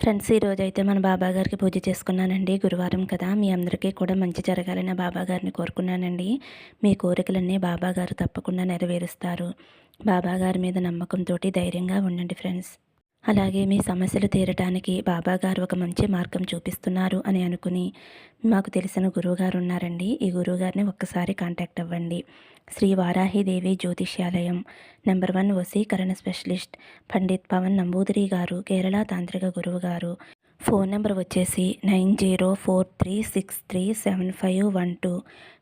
Friends ఈరోజు అయితే మన బాబా గారికి పూజ చేసుకున్నానండి. గురువారం కదా మీ అందరికీ కూడా మంచి జరగాలని బాబా గారిని కోరుకున్నానండి. మీ కోరికలన్నీ బాబా గారు తప్పకుండా నెరవేరుస్తారు. బాబా గారి మీద నమ్మకంతో ధైర్యంగా ఉండండి ఫ్రెండ్స్. అలాగే మీ సమస్యలు తీరటానికి బాబా గారు ఒక మంచి మార్గం చూపిస్తున్నారు అని అనుకుని మాకు తెలిసిన గురువుగారు ఉన్నారండి. ఈ గురువుగారిని ఒక్కసారి కాంటాక్ట్ అవ్వండి. శ్రీ వారాహిదేవి జ్యోతిష్యాలయం నెంబర్ వన్ వసీకరణ స్పెషలిస్ట్ పండిత్ పవన్ నంబూదిరి గారు కేరళ తాంత్రిక గురువు గారు ఫోన్ నెంబర్ వచ్చేసి nine zero four three six three seven five one two.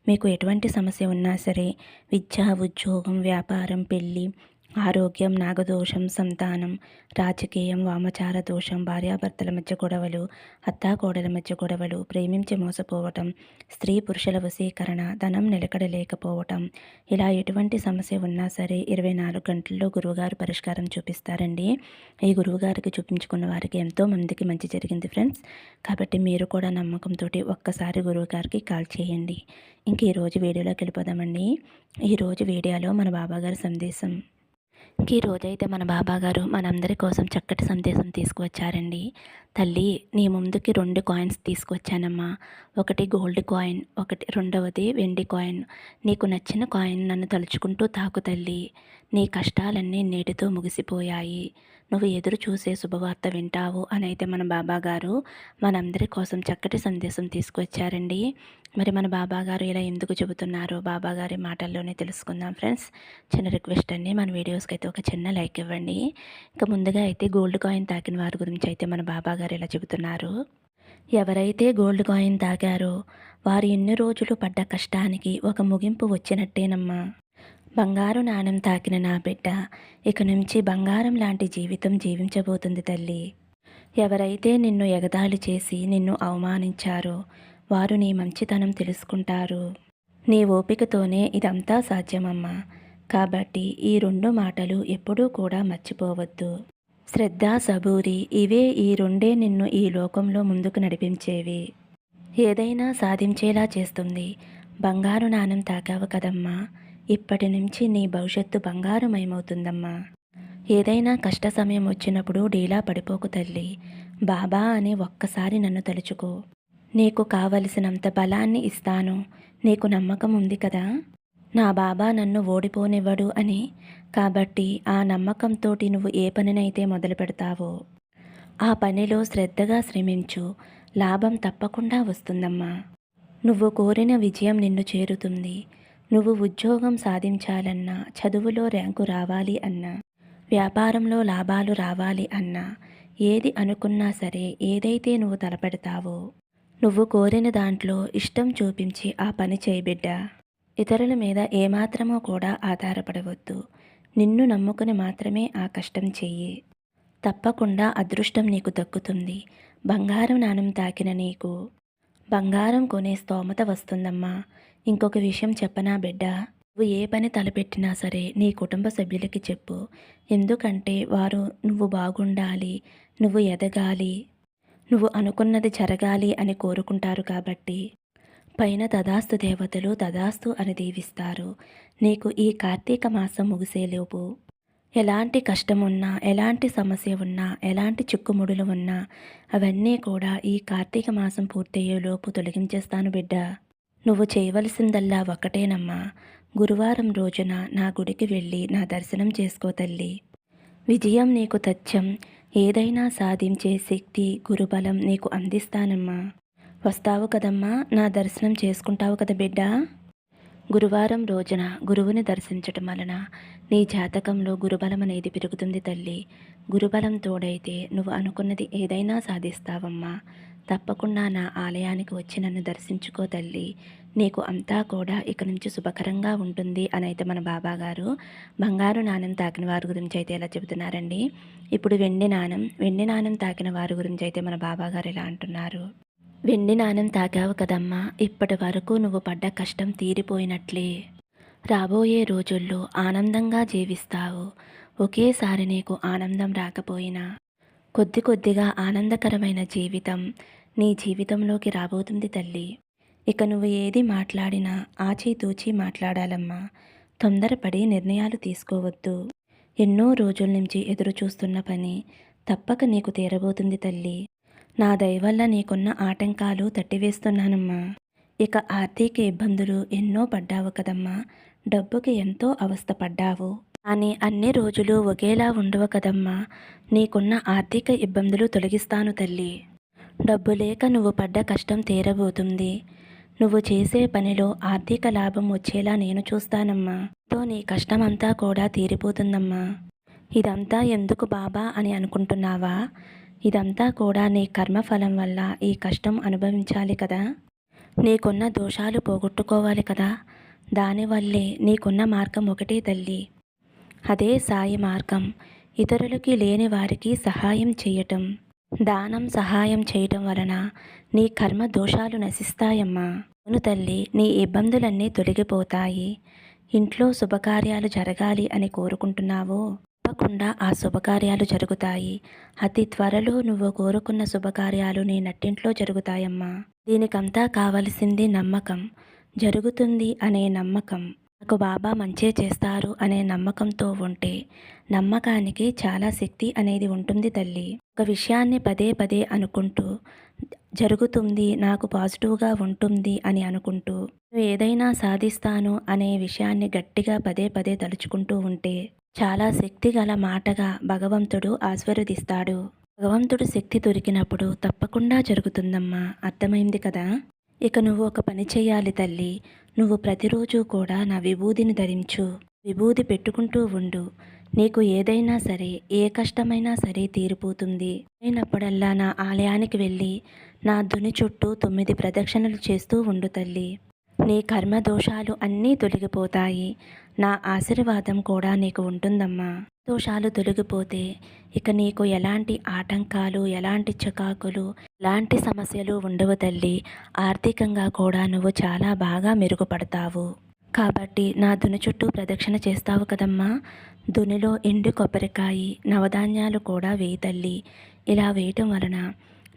మీకు ఎటువంటి సమస్య ఉన్నా సరే విద్య ఉద్యోగం వ్యాపారం పెళ్ళి ఆరోగ్యం నాగదోషం సంతానం రాజకీయం వామచార దోషం భార్యాభర్తల మధ్య గొడవలు అత్తాకోడల మధ్య గొడవలు ప్రేమించి మోసపోవటం స్త్రీ పురుషుల వశీకరణ ధనం నిలకడ లేకపోవటం. ఇలా ఎటువంటి సమస్య ఉన్నా సరే ఇరవై నాలుగు గంటల్లో గురువుగారు పరిష్కారం చూపిస్తారండి. ఈ గురువుగారికి చూపించుకున్న వారికి ఎంతో మందికి మంచి జరిగింది ఫ్రెండ్స్. కాబట్టి మీరు కూడా నమ్మకంతో ఒక్కసారి గురువుగారికి కాల్ చేయండి. ఇంక ఈరోజు వీడియోలోకి వెళ్ళిపోదామండి. ఈరోజు వీడియోలో మన బాబాగారి సందేశం. ఈ రోజైతే మన బాబా గారు మనందరి కోసం చక్కటి సందేశం తీసుకువచ్చారండి. తల్లి నీ ముందుకి రెండు కాయిన్స్ తీసుకువచ్చానమ్మా ఒకటి గోల్డ్ కాయిన్ ఒకటి రెండవది వెండి కాయిన్. నీకు నచ్చిన కాయిన్ నన్ను తలుచుకుంటూ తాకు తల్లి. నీ కష్టాలన్నీ నేటితో ముగిసిపోయాయి. నువ్వు ఎదురు చూసే శుభవార్త వింటావు అని అయితే మన బాబా గారు మనందరి కోసం చక్కటి సందేశం తీసుకువచ్చారండి మరి మన బాబా గారు ఇలా ఎందుకు చెబుతున్నారో బాబా గారి మాటల్లోనే తెలుసుకుందాం ఫ్రెండ్స్. చిన్న రిక్వెస్ట్ అండి మన వీడియోస్కి అయితే ఒక చిన్న లైక్ ఇవ్వండి. ఇంకా ముందుగా అయితే గోల్డ్ కాయిన్ తాకిన వారి గురించి అయితే మన బాబా గారు ఇలా చెబుతున్నారు. ఎవరైతే గోల్డ్ కాయిన్ తాగారో వారు ఎన్ని రోజులు పడ్డ కష్టానికి ఒక ముగింపు వచ్చినట్టేనమ్మా. బంగారు నాణెం తాకిన నా బిడ్డ ఇక నుంచి బంగారం లాంటి జీవితం జీవించబోతుంది తల్లి. ఎవరైతే నిన్ను ఎగదాలు చేసి నిన్ను అవమానించారో వారు నీ మంచితనం తెలుసుకుంటారు. నీ ఓపికతోనే ఇదంతా సాధ్యమమ్మా. కాబట్టి ఈ రెండు మాటలు ఎప్పుడూ కూడా మర్చిపోవద్దు. శ్రద్ధ సబూరి ఇవే ఈ రెండే నిన్ను ఈ లోకంలో ముందుకు నడిపించేవి. ఏదైనా సాధించేలా చేస్తుంది. బంగారు నాణం తాకావు కదమ్మా. ఇప్పటి నుంచి నీ భవిష్యత్తు బంగారుమయమవుతుందమ్మా. ఏదైనా కష్ట సమయం వచ్చినప్పుడు డీలా పడిపోకు తల్లి. బాబా అని ఒక్కసారి నన్ను తలుచుకో. నీకు కావలసినంత బలాన్ని ఇస్తాను. నీకు నమ్మకం ఉంది కదా? నా బాబా నన్ను ఓడిపోనివ్వడు అని. కాబట్టి ఆ నమ్మకంతోటి నువ్వు ఏ పనినైతే మొదలు పెడతావో ఆ పనిలో శ్రద్ధగా శ్రమించు. లాభం తప్పకుండా వస్తుందమ్మా. నువ్వు కోరిన విజయం నిన్ను చేరుతుంది. నువ్వు ఉద్యోగం సాధించాలన్నా చదువులో ర్యాంకు రావాలి అన్నా వ్యాపారంలో లాభాలు రావాలి అన్నా ఏది అనుకున్నా సరే ఏదైతే నువ్వు తలపెడతావో నువ్వు కోరిన దాంట్లో ఇష్టం చూపించి ఆ పని చేయబిడ్డ ఇతరుల మీద ఏమాత్రమో కూడా ఆధారపడవద్దు. నిన్ను నమ్ముకుని మాత్రమే ఆ కష్టం చెయ్యి. తప్పకుండా అదృష్టం నీకు దక్కుతుంది. బంగారం నాణం తాకిన నీకు బంగారం కొనే స్తోమత వస్తుందమ్మా. ఇంకొక విషయం చెప్పనా బిడ్డ? నువ్వు ఏ పని తలపెట్టినా సరే నీ కుటుంబ సభ్యులకి చెప్పు. ఎందుకంటే వారు నువ్వు బాగుండాలి నువ్వు ఎదగాలి నువ్వు అనుకున్నది జరగాలి అని కోరుకుంటారు కాబట్టి. పైన తదాస్తు దేవతలు తదాస్తు అని దీవిస్తారు. నీకు ఈ కార్తీక మాసం ముగిసేలోపు ఎలాంటి కష్టం ఉన్నా ఎలాంటి సమస్య ఉన్నా ఎలాంటి చిక్కుముడులు ఉన్నా అవన్నీ కూడా ఈ కార్తీక మాసం పూర్తయ్యేలోపు తొలగించేస్తాను బిడ్డ. నువ్వు చేయవలసిందల్లా ఒకటేనమ్మా. గురువారం రోజున నా గుడికి వెళ్ళి నా దర్శనం చేసుకో తల్లి. విజయం నీకు తథ్యం. ఏదైనా సాధించే శక్తి గురుబలం నీకు అందిస్తానమ్మా. వస్తావు కదమ్మా నా దర్శనం చేసుకుంటావు కదా బిడ్డ. గురువారం రోజున గురువుని దర్శించటం వలన నీ జాతకంలో గురుబలం అనేది పెరుగుతుంది తల్లి. గురుబలం తోడైతే నువ్వు అనుకున్నది ఏదైనా సాధిస్తావమ్మా. తప్పకుండా నా ఆలయానికి వచ్చి నన్ను దర్శించుకో తల్లి. నీకు అంతా కూడా ఇక నుంచి శుభకరంగా ఉంటుంది అని అయితే మన బాబా గారు బంగారు నాణం తాకిన వారి గురించి అయితే ఎలా చెబుతున్నారండి. ఇప్పుడు వెండి నాణం వెండి నాణం తాకిన వారి గురించి అయితే మన బాబా గారు ఇలా అంటున్నారు. వెండి నాణం తాకావు కదమ్మా ఇప్పటి వరకు నువ్వు పడ్డ కష్టం తీరిపోయినట్లే. రాబోయే రోజుల్లో ఆనందంగా జీవిస్తావు. ఒకేసారి నీకు ఆనందం రాకపోయినా. కొద్ది కొద్దిగా ఆనందకరమైన జీవితం. నీ జీవితంలోకి రాబోతుంది తల్లి. ఇక నువ్వు ఏది మాట్లాడినా ఆచితూచి మాట్లాడాలమ్మా. తొందరపడి నిర్ణయాలు తీసుకోవద్దు. ఎన్నో రోజుల నుంచి ఎదురు చూస్తున్న పని తప్పక నీకు తీరబోతుంది తల్లి. నా దయవల్ల నీకున్న ఆటంకాలు తట్టివేస్తున్నానమ్మా. ఇక ఆర్థిక ఇబ్బందులు ఎన్నో పడ్డావు కదమ్మా. డబ్బుకి ఎంతో అవస్థ పడ్డావు కానీ అన్ని రోజులు ఒకేలా ఉండవు కదమ్మా. నీకున్న ఆర్థిక ఇబ్బందులు తొలగిస్తాను తల్లి. డబ్బు లేక నువ్వు పడ్డ కష్టం తీరబోతుంది. నువ్వు చేసే పనిలో ఆర్థిక లాభం వచ్చేలా నేను చూస్తానమ్మా. తో నీ కష్టమంతా కూడా తీరిపోతుందమ్మా. ఇదంతా ఎందుకు బాబా అని అనుకుంటున్నావా? ఇదంతా కూడా నీ కర్మఫలం వల్ల ఈ కష్టం అనుభవించాలి కదా? నీకున్న దోషాలు పోగొట్టుకోవాలి కదా? దానివల్లే నీకున్న మార్గం ఒకటే తల్లి. అదే సాయి మార్గం. ఇతరులకి లేని వారికి సహాయం చేయటం. దానం సహాయం చేయటం వలన నీ కర్మ దోషాలు నశిస్తాయమ్మా. అవును తల్లి నీ ఇబ్బందులన్నీ తొలగిపోతాయి. ఇంట్లో శుభకార్యాలు జరగాలి అని కోరుకుంటున్నావో? తప్పకుండా ఆ శుభకార్యాలు జరుగుతాయి. అతి త్వరలో నువ్వు కోరుకున్న శుభకార్యాలు నీ నట్టింట్లో జరుగుతాయమ్మా. దీనికంతా కావలసింది నమ్మకం. జరుగుతుంది అనే నమ్మకం. నాకు బాబా మంచే చేస్తారు అనే నమ్మకంతో ఉంటే నమ్మకానికి చాలా శక్తి అనేది ఉంటుంది తల్లి. ఒక విషయాన్ని పదే పదే అనుకుంటూ జరుగుతుంది నాకు పాజిటివ్గా ఉంటుంది అని అనుకుంటూ నువ్వు ఏదైనా సాధిస్తాను అనే విషయాన్ని గట్టిగా పదే పదే తలుచుకుంటూ ఉంటే చాలా శక్తి గల మాటగా భగవంతుడు ఆశీర్వదిస్తాడు. భగవంతుడు శక్తి దొరికినప్పుడు తప్పకుండా జరుగుతుందమ్మా. అర్థమైంది కదా? ఇక నువ్వు ఒక పని చేయాలి తల్లి. నువ్వు ప్రతిరోజు కూడా నా విభూదిని ధరించు విభూది పెట్టుకుంటూ ఉండు. నీకు ఏదైనా సరే ఏ కష్టమైనా సరే తీరిపోతుంది. అయినప్పుడల్లా నా ఆలయానికి వెళ్ళి నా దుని చుట్టూ తొమ్మిది ప్రదక్షిణలు చేస్తూ ఉండు తల్లి. నీ కర్మ దోషాలు అన్నీ తొలగిపోతాయి. నా ఆశీర్వాదం కూడా నీకు ఉంటుందమ్మా. దోషాలు తొలగిపోతే ఇక నీకు ఎలాంటి ఆటంకాలు ఎలాంటి చికాకులు ఎలాంటి సమస్యలు ఉండవు తల్లి. ఆర్థికంగా కూడా నువ్వు చాలా బాగా మెరుగుపడతావు. కాబట్టి నా దుని చుట్టూ ప్రదక్షిణ చేస్తావు కదమ్మా. దునిలో ఎండు కొబ్బరికాయ నవధాన్యాలు కూడా వేయి తల్లి. ఇలా వేయటం వలన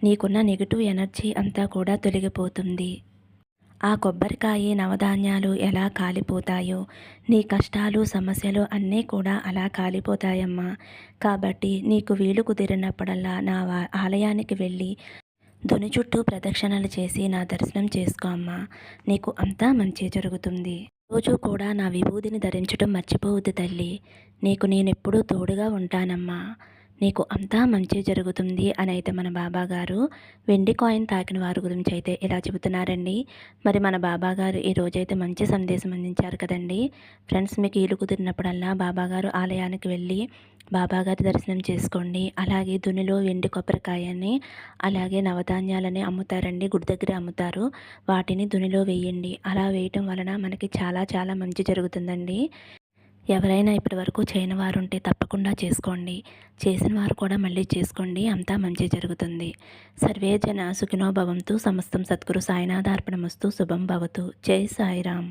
నీకున్న నెగిటివ్ ఎనర్జీ అంతా కూడా తొలగిపోతుంది. ఆ కొబ్బరికాయ నవధాన్యాలు ఎలా కాలిపోతాయో నీ కష్టాలు సమస్యలు అన్నీ కూడా అలా కాలిపోతాయమ్మా. కాబట్టి నీకు వీలు కుదిరినప్పుడల్లా నా వా- ఆలయానికి వెళ్ళి దుని చుట్టూ ప్రదక్షిణలు చేసి నా దర్శనం చేసుకో అమ్మా. నీకు అంతా మంచి జరుగుతుంది. రోజు కూడా నా విభూదిని ధరించడం మర్చిపోవద్దు తల్లి. నీకు నేనెప్పుడూ తోడుగా ఉంటానమ్మా. నీకు అంతా మంచి జరుగుతుంది అని అయితే మన బాబా గారు వెండి కాయిన్ తాకిన వారి గురించి అయితే ఇలా చెబుతున్నారండి. మరి మన బాబా గారు ఈ రోజైతే మంచి సందేశం అందించారు కదండి. ఫ్రెండ్స్ మీకు వీలు కుదిరినప్పుడల్లా బాబా గారు ఆలయానికి వెళ్ళి బాబాగారి దర్శనం చేసుకోండి. అలాగే దునిలో వెండి కొబ్బరికాయని అలాగే నవధాన్యాలని అమ్ముతారండి. గుడి దగ్గర అమ్ముతారు. వాటిని దునిలో వేయండి. అలా వేయటం వలన మనకి చాలా చాలా మంచి జరుగుతుందండి. ఎవరైనా ఇప్పటి వరకు చేయని వారు ఉంటే తప్పకుండా చేసుకోండి. చేసిన వారు కూడా మళ్ళీ చేసుకోండి. అంతా మంచి జరుగుతుంది. సర్వే జన సుఖినోభవంతు సమస్తం సద్గురు సాయినాథార్పణమస్తు. శుభం భవతు. జై సాయిరామ్.